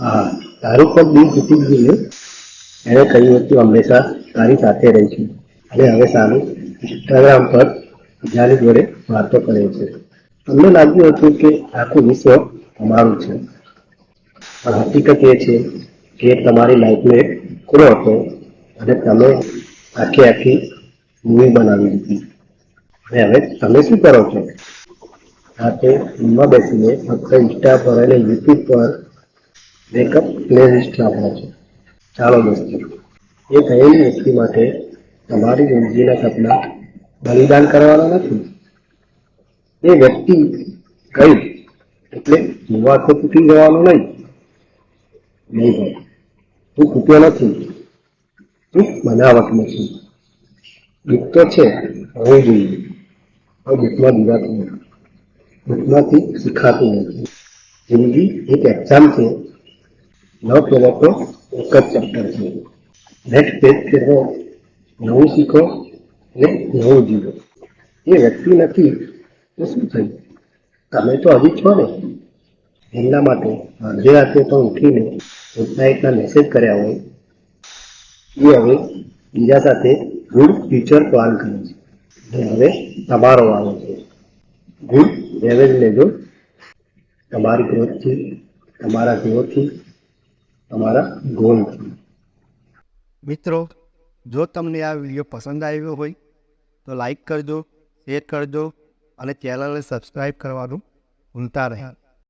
હા, તારું પણ દિલ તૂટી ગયું એણે કહ્યું હતું, હંમેશા તારી સાથે રહીશું અને હવે સારું. ઇન્સ્ટાગ્રામ પર બીજાની જોડે વાતો કરે છે. અમને લાગ્યું હતું કે આખું વિશ્વ અમારું છે. પણ હકીકત એ છે કે તમારી લાઈફનો એક ખૂણો હતો અને તમે આખી આખી મૂવી બનાવી દીધી. અને હવે તમે શું કરો છો? રાતે રૂમમાં બેસીને ફક્ત ઇન્સ્ટા પર અને યુટ્યુબ પર મેકઅપ પ્લેલિસ્ટ નાખો છે. ચાલો દોસ્તો. એ થયેલી વ્યક્તિ માટે તમારી જિંદગીના સપના બલિદાન કરવાના નથી. એ વ્યક્તિ ગઈ એટલે જીવા તો તૂટી જવાનો નહીં. નહીં ભાઈ તું તૂટ્યો નથી. તું બનાવટ નથી. દુઃખ તો છે, હોવું જોઈએ. પણ દુઃખમાં દીવાતું નથી. દુઃખમાંથી શીખાતું નથી. જિંદગી એક એક્ઝામ છે. ન ફેરો તો એક જ ચેપ્ટર છે. નેક્સ્ટ પેજ ફેરવો નવું શીખો ને નવું જીવો. એ વ્યક્તિ નથી, તો શું થયું? તમે તો હજી છો ને. એમના માટે અડધી રાતે પણ ઉઠીને વેબસાઇટના મેસેજ કર્યા હોય. એ હવે બીજા સાથે ગુડ ફ્યુચર પ્લાન કરે છે. અને હવે તમારો વાળો છે. ગુડ રેવેજ લેજો તમારી ગ્રોથથી તમારા ગ્રોથથી તમારા ગોલ મિત્રો, જો તમને આ વીડિયો પસંદ આવ્યો હોય, તો લાઈક કરજો શેર કરજો, અને ચેનલને સબસ્ક્રાઈબ કરવાનું ભૂલતા રહ્યા.